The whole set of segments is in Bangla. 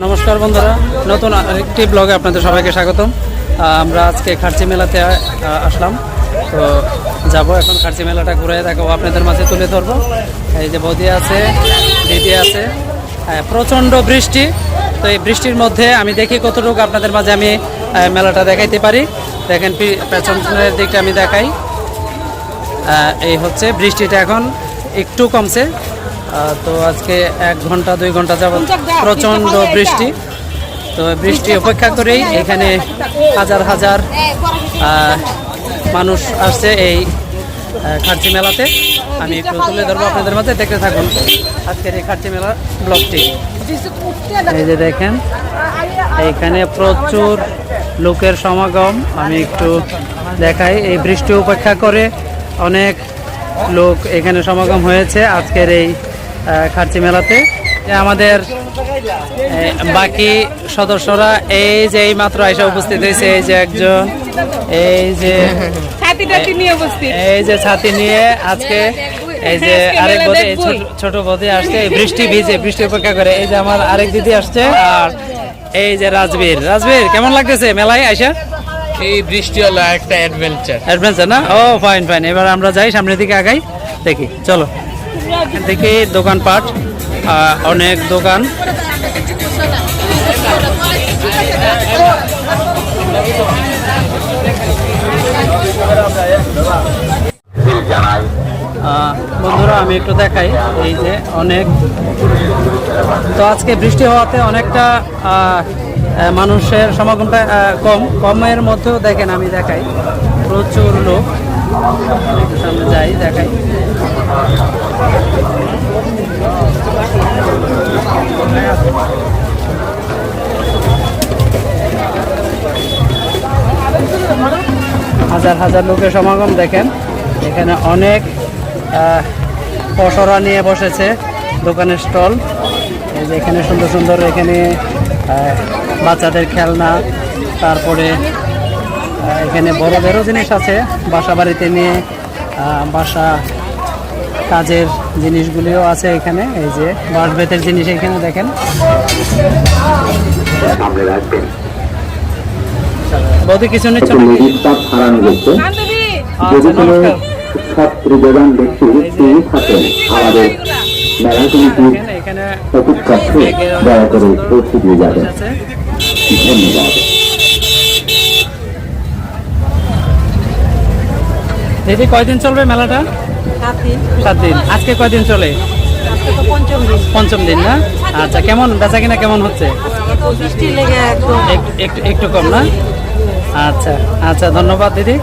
নমস্কার বন্ধুরা, নতুন আরেকটি ব্লগে আপনাদের সবাইকে স্বাগতম। আমরা আজকে খার্চি মেলাতে আসলাম। তো যাব এখন খার্চি মেলাটা ঘুরে দেখাবো আপনাদের মাঝে তুলে ধরবো। এই যে বৌদি আছে, দিদি আছে প্রচণ্ড বৃষ্টি। তো এই বৃষ্টির মধ্যে আমি দেখি কতটুকু আপনাদের মাঝে আমি মেলাটা দেখাইতে পারি। দেখেন পেছনের দিকটা আমি দেখাই। এই হচ্ছে বৃষ্টিটা এখন একটু কমছে। তো আজকে এক ঘণ্টা দুই ঘণ্টা যাবত প্রচণ্ড বৃষ্টি। তো বৃষ্টি অপেক্ষা করেই এখানে হাজার হাজার মানুষ আসছে এই খার্চি মেলাতে। আমি একটু তুলে ধরবো আপনাদের মাঝে দেখতে থাকুন। আজকের এই খার্চি মেলা ব্লগটি। এই যে দেখেন এইখানে প্রচুর লোকের সমাগম। আমি একটু দেখাই এই বৃষ্টি উপেক্ষা করে অনেক লোক এখানে সমাগম হয়েছে। আজকের এই খার্চি মেলাতে। যে আমাদের বাকি সদস্যরা এই যে এই মাত্র আইসা উপস্থিত হয়েছে এই যে একজন এই যে এই যে ছাতি নিয়ে আজকে এই যে আরেক বদি এই ছোট- ছোট বদি আসছে বৃষ্টি ভিজে বৃষ্টি অপেক্ষা করে। এই যে আমার আরেক দিদি আসছে আর এই যে রাজবীর। রাজবীর কেমন লাগতেছে মেলায় আইসা? এই বৃষ্টি হলো একটা অ্যাডভেঞ্চার অ্যাডভেঞ্চার না? ও ফাইন ফাইন এবার আমরা যাই সামনের দিকে আগাই। দেখি চলো। দেখি দোকানপাট আহ, অনেক দোকান। বন্ধুরা আমি একটু দেখাই এই যে অনেক। তো আজকে বৃষ্টি হওয়াতে অনেকটা মানুষের সমাগমটা কম। কমের মধ্যেও দেখেন আমি দেখাই। প্রচুর লোক। সামনে যাই দেখাই। হাজার হাজার লোকের সমাগম দেখেন। এখানে অনেক পসরা নিয়ে বসেছে দোকানের স্টল। এই যে এখানে সুন্দর সুন্দর এখানে বাচ্চাদের খেলনা, তারপরে এখানে বড়দেরও জিনিস আছে। বাসা বাড়িতে নিয়ে বাসা কাজের জিনিসগুলিও আছে এখানে এই যে বাঁশ বেতের জিনিস এখানে দেখেন। বৌদি কিছু নিচ্ছ আচ্ছা যদি কোনো নমস্কার। ছাত্রীবেদন ব্যক্তি তিনি থাকেন আমাদের মেলা কমিটির এখানে এখানে কক্ষে দয়া করে পৌঁছে দিয়ে যাবেন। ধন্যবাদ। দিদি কয়দিন চলবে মেলাটা? সাত দিন আজকে কয়দিন চলে? পঞ্চম দিন। না? আচ্ছা কেমন? বেচা কিনা কেমন হচ্ছে? একটু একটু কম না? আচ্ছা আচ্ছা ধন্যবাদ দিদি।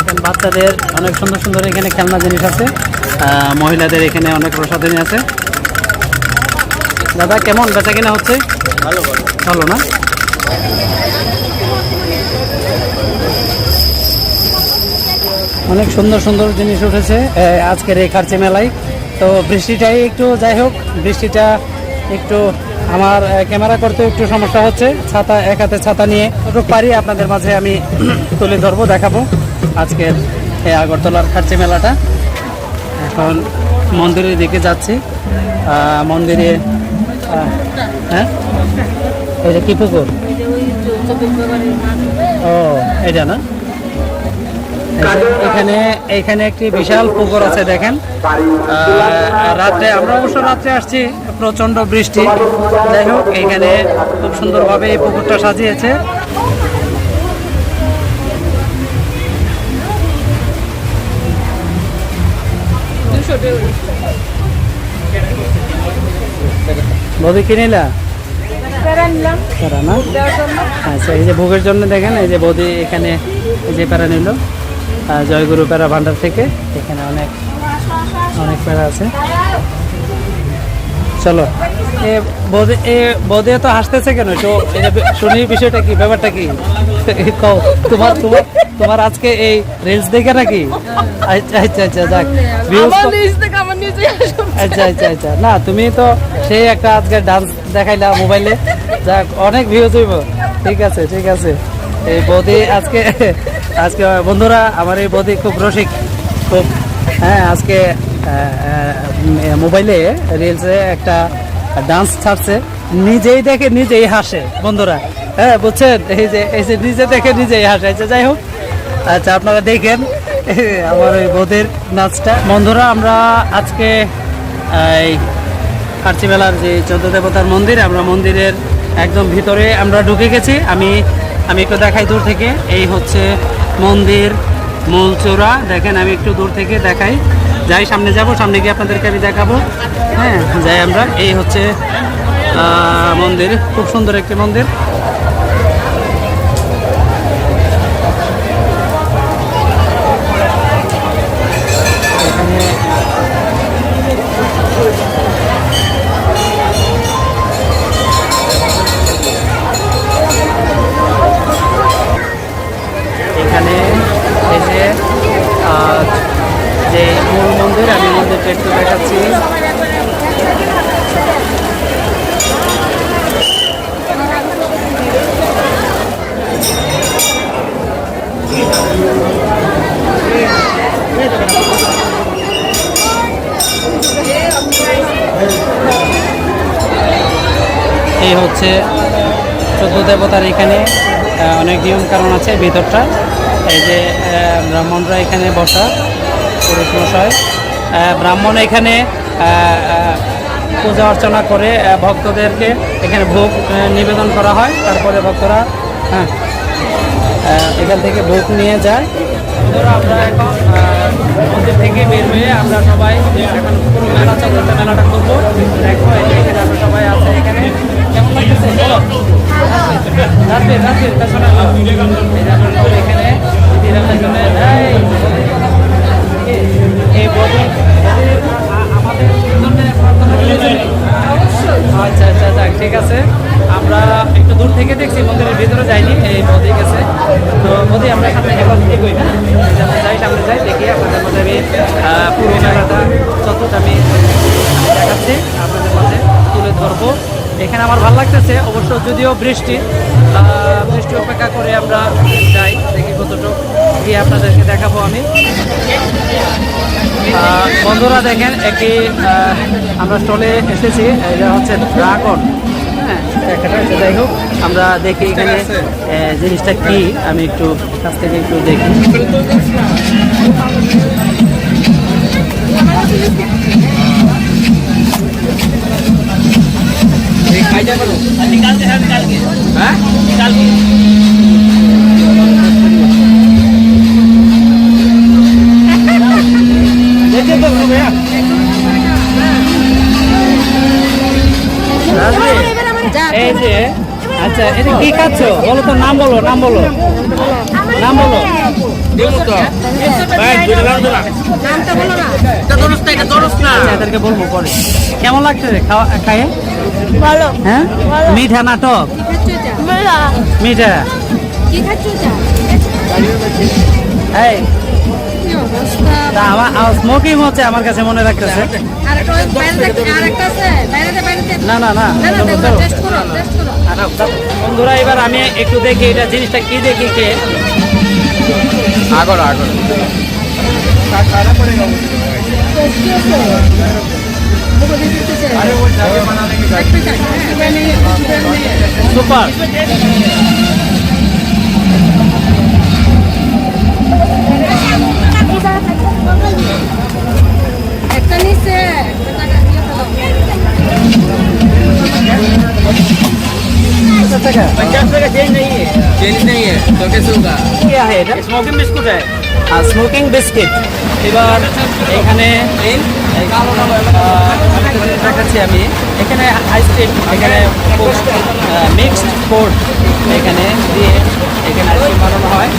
এখন বাচ্চাদের অনেক সুন্দর সুন্দর এখানে খেলনা জিনিস আছে। মহিলাদের এখানে অনেক প্রসাধনী আছে। দাদা কেমন? বেচা কিনা হচ্ছে? ভালো। ভালো না? অনেক সুন্দর সুন্দর জিনিস উঠেছে আজকের এই খার্চি মেলায়। তো বৃষ্টিটাই একটু যাই হোক, বৃষ্টিটা একটু আমার ক্যামেরা করতে একটু সমস্যা হচ্ছে, ছাতা, এক হাতে ছাতা নিয়ে যতটুকু পারি আপনাদের মাঝে আমি তুলে ধরবো, দেখাবো আজকের এই আগরতলার খার্চি মেলাটা। এখন মন্দিরের দিকে যাচ্ছি মন্দিরে হ্যাঁ? ওই কি পুকুর? ও, এটা না? এখানে এখানে একটি বিশাল পুকুর আছে, দেখেন। রাত্রে, আমরা অবশ্য রাত্রে আসছি প্রচণ্ড বৃষ্টি। যাই হোক, এখানে খুব সুন্দরভাবে এই পুকুরটা সাজিয়েছে। ববি কিনিলা তারা না? আচ্ছা এই যে ভোগের জন্য দেখেন এই যে বৌদি এখানে এই যে প্যারা নিল জয়গুরু প্যারা ভান্ডার থেকে এখানে অনেক অনেক প্যারা আছে। চলো এ বৌদি এ বৌদি তো হাসতেছে কেন? তো শুনি বিষয়টা কি ব্যাপারটা কি? তোমার তোমার তোমার আজকে এই রিলস দেখে নাকি? আচ্ছা আচ্ছা আচ্ছা যাক। আচ্ছা আচ্ছা আচ্ছা। না তুমি তো সেই একটা আজকে ডান্স দেখাইলা মোবাইলে যাক অনেক ভিউজ হইব। ঠিক আছে ঠিক আছে। এই বৌদি আজকে আজকে বন্ধুরা আমার এই বৌদি খুব রসিক। খুব হ্যাঁ আজকে মোবাইলে রিলসে একটা ডান্স ছাড়ছে। নিজেই দেখে নিজেই হাসে, বন্ধুরা। হ্যাঁ বুঝছেন? এই যে এই যে নিজে দেখে নিজেই হাসে। আচ্ছা যাই হোক। আচ্ছা আপনারা দেখেন, আমার ওই বোধের নাচটা। বন্ধুরা, আমরা আজকে, এই কার্চি মেলার যে চোদ্দ দেবতার মন্দির, আমরা মন্দিরের একদম ভিতরে আমরা ঢুকে গেছি। আমি আমি একটু দেখাই দূর থেকে। এই হচ্ছে মন্দির মূল চূড়া। দেখেন, আমি একটু দূর থেকে দেখাই। যাই, সামনে যাব, সামনে গিয়ে আপনাদেরকে আমি দেখাবো। হ্যাঁ যাই আমরা। এই হচ্ছে মন্দির খুব সুন্দর একটি মন্দির। এখানে আহ, যে মূল মন্দির আমি মন্দিরটা একটু দেখাচ্ছি। এই হচ্ছে চোদ্দ দেবতার এখানে অনেক নিয়ম কারণ আছে ভিতরটা। এই যে ব্রাহ্মণরা এখানে বসা, পুরুষ ব্রাহ্মণ এখানে পূজা অর্চনা করে ভক্তদেরকে এখানে ভোগ নিবেদন করা হয়। তারপরে ভক্তরা হ্যাঁ এখান থেকে ভোগ নিয়ে যায়। ধরো আমরা এখন মন্দির থেকে বের হয়ে আমরা সবাই এখন পুরো মেলা চলতেছে মেলাটা করব। দেখো এখানে আমরা সবাই আছে এখানে। কেমন লাগতেছে? বলো। রাত্রে রাত্রে এখানে এই, আচ্ছা আচ্ছা যাক ঠিক আছে। আমরা একটু দূর থেকে দেখছি, মন্দিরের ভিতরে যাইনি, এই মোদি গেছে। তো মোদি আমরা সামনে এখন কি করি না। যে আমরা যাই, সামনে যাই, দেখি আপনাদের মধ্যে আমি পুরো মেলাটা যতটা আমি দেখাচ্ছি, আপনাদের মধ্যে তুলে ধরবো। এখানে আমার ভালো লাগতেছে, অবশ্য যদিও বৃষ্টি বৃষ্টি অপেক্ষা করে আমরা যাই, দেখি কতটুকু গিয়ে আপনাদেরকে দেখাবো আমি। বন্ধুরা দেখেন একটি আমরা স্টলে এসেছি, এটা হচ্ছে ড্রাগন। একটা হচ্ছে যাই হোক আমরা দেখি এখানে আহ, জিনিসটা কি আমি একটু কাছ থেকে একটু দেখি। রাজবীর, এই যে আচ্ছা এটা কি খাচ্ছ? বলো তো নাম বলো নাম বলো। নাম বলো। এদেরকে বলব পরে। কেমন লাগছে রে খাওয়া খাইয়ে? ভালো। হ্যাঁ? মিঠা নাটক? মিঠা। কি খাচ্ছ এই স্মোকিং হচ্ছে আমার কাছে মনে রাখতেছে। না না না না না চলো, দেখো চলো। টেস্ট করো টেস্ট করো। চলো। বন্ধুরা এবার আমি একটু দেখি এটা জিনিসটা কি দেখি কে। আগর আগর সুপার একটা নিচে টাকা দিয়ে ফেলো चेंज नहीं है तो कैसे होगा क्या है এটা স্মোকিং বিস্কুট है আর স্মোকিং বিস্কিট এবার এখানে এই আহ, দেখাচ্ছি আমি এখানে আইসক্রিম এখানে মিক্সড ফুড এখানে দিয়ে এখানে আইসক্রিম বানানো হয়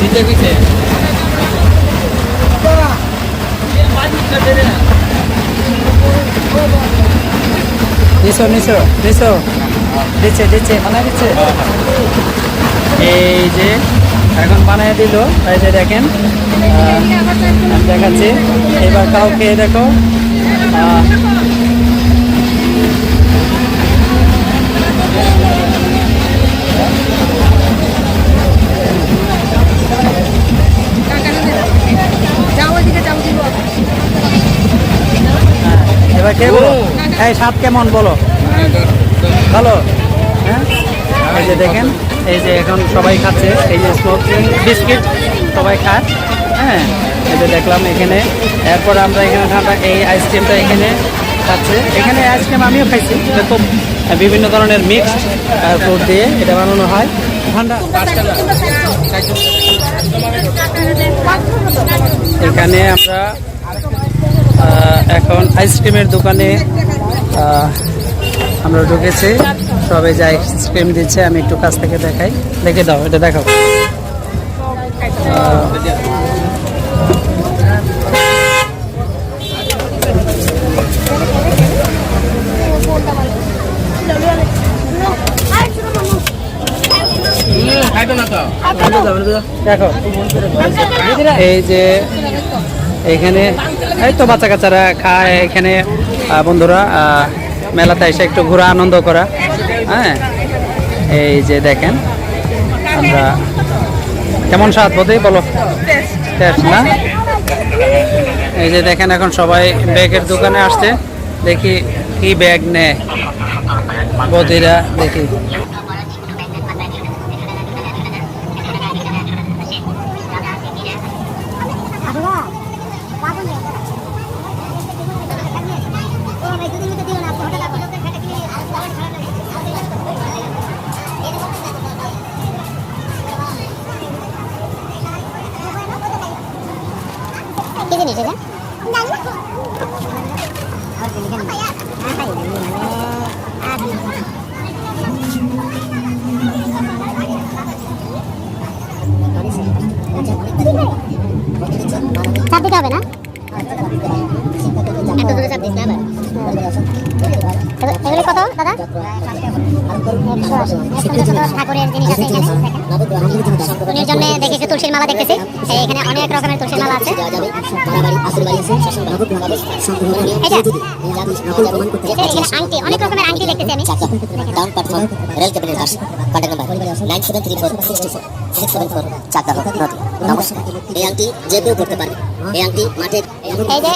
দিতে কইছে দিছো দিচ্ছে দিচ্ছে বানায় দিচ্ছে। এই যে, এখন বানিয়ে দিল, এই যে দেখেন দেখাচ্ছি। এবার কাউকে দেখো এবার খেয়ে দেখো এই স্বাদ কেমন বলো? ভালো? হ্যাঁ? এই যে দেখেন এই যে এখন সবাই খাচ্ছে এই যে স্মোকিং বিস্কিট সবাই খায়। হ্যাঁ? এই যে দেখলাম এখানে। এরপর আমরা এখানে ঠান্ডা এই আইসক্রিমটা এখানে খাচ্ছে। এখানে আইসক্রিম আমিও খাইছি। এরকম বিভিন্ন ধরনের মিক্সড ফ্রুট দিয়ে এটা বানানো হয়। ঠান্ডা। এখানে আমরা এখন আইসক্রিমের দোকানে আমরা ঢুকেছি। সবাই যে আইসক্রিম দিচ্ছে আমি একটু কাছ থেকে দেখাই। দেখে দাও এটা দেখাও। দেখো এই যে এখানে এই তো বাচ্চা কাচ্চারা খায় এখানে বন্ধুরা মেলাতে এসে একটু ঘোরা, আনন্দ করা। হ্যাঁ এই যে দেখেন, আমরা কেমন স্বাদ বোধে বলো? না? এই যে দেখেন, এখন সবাই ব্যাগের দোকানে আসছে। দেখি কি ব্যাগ নেয়। বদিরা, দেখি। চাপ দিতে হবে না? এত দূরে চাপ দিস না আবার এগুলো- কত, দাদা? ঠাকুরের জিনিস আছে এখানে জন্য দেখি তুলসীর মালা দেখতেছি এখানে অনেক রকমের তুলসীর দেখতেছি আমি। এই যে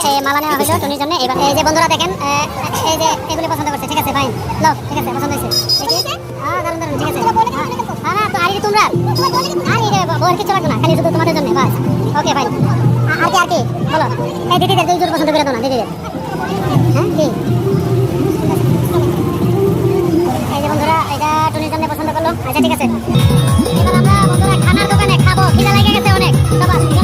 ঠিক আছে কি হ্যাঁ আচ্ছা ঠিক আছে। এবার আমরা বন্ধুরা খানার দোকানে খাব। গেছে। অনেক সবার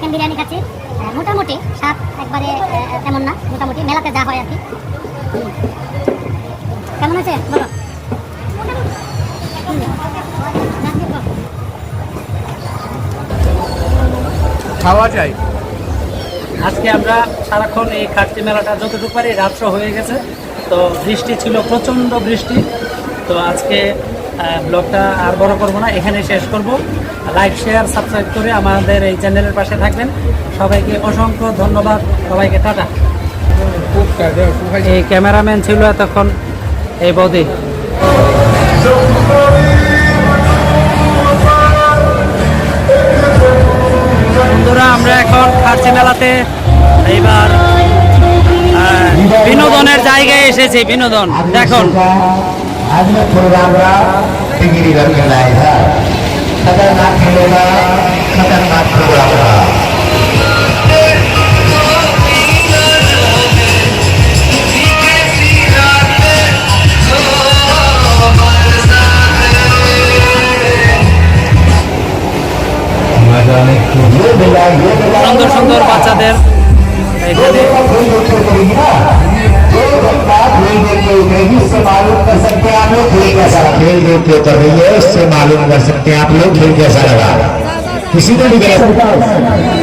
চিকেন বিরিয়ানি খাচ্ছি। মোটামুটি স্বাদ একবারে তেমন না, মোটামুটি মেলাতে যা হয় আর কি। কেমন আছে বলো। খাওয়া যায়। আজকে আমরা সারাক্ষণ এই কাটতি মেলাটা যতটুকু পারি রাত্র হয়ে গেছে। তো বৃষ্টি ছিল, প্রচণ্ড বৃষ্টি। তো আজকে ব্লগটা আর বড় করব না এখানে শেষ করব। লাইক শেয়ার সাবস্ক্রাইব করে আমাদের এই চ্যানেলের পাশে থাকবেন। সবাইকে অসংখ্য ধন্যবাদ। সবাইকে টাটা। এই ক্যামেরাম্যান ছিল এতক্ষণ এই বৌদি বন্ধুরা, আমরা এখন খার্চি মেলাতে এইবার বিনোদনের জায়গায় এসেছি, বিনোদন। দেখুন। खतरनाक ठेवलेला खतरनाक ठेवला आप लोग खेल कैसा लगा। किसी को भी गलत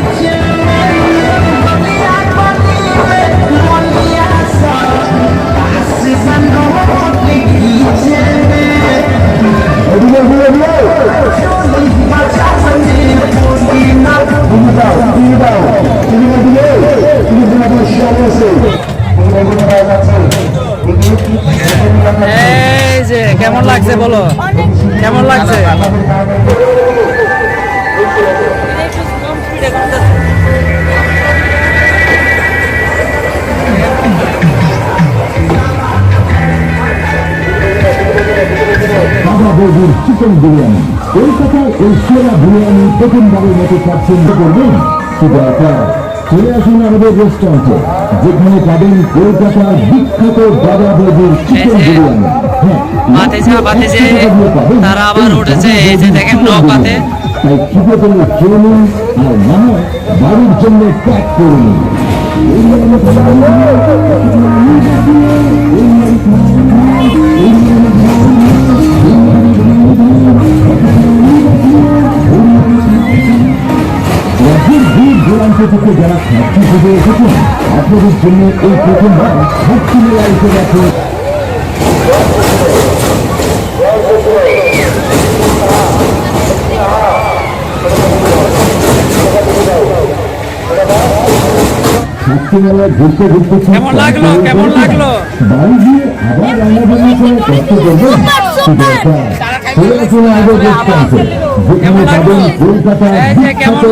কলকাতায় এই সেরা বিরিয়ানি প্রথমবারের মতো পাচ্ছেন করবেন শুধু চলে আসুন আমাদের রেস্টুরেন্টে যেখানে পাবেন কলকাতার বিখ্যাত দাদা বাবুর চিকেন বিরিয়ানি। হ্যাঁ তারা আবার উঠেছে এই যে দেখেন নৌকাতে। তাই পেলে খেয়ে নিন আর না বাড়ির জন্য প্যাক করে নিন থেকে যারা খাদ্য খুঁজে এসেছেন আপনাদের জন্য এই প্রথমবার খাদ্য মেলা এসে গেছে মেলা ঘুরতে ঘুরতে কেমন লাগল? কেমন লাগল? বাড়ি গিয়ে আবার রান্নাবান্না করে কষ্ট করবেন যেখানে পাবেন কলকাতার বিখ্যাত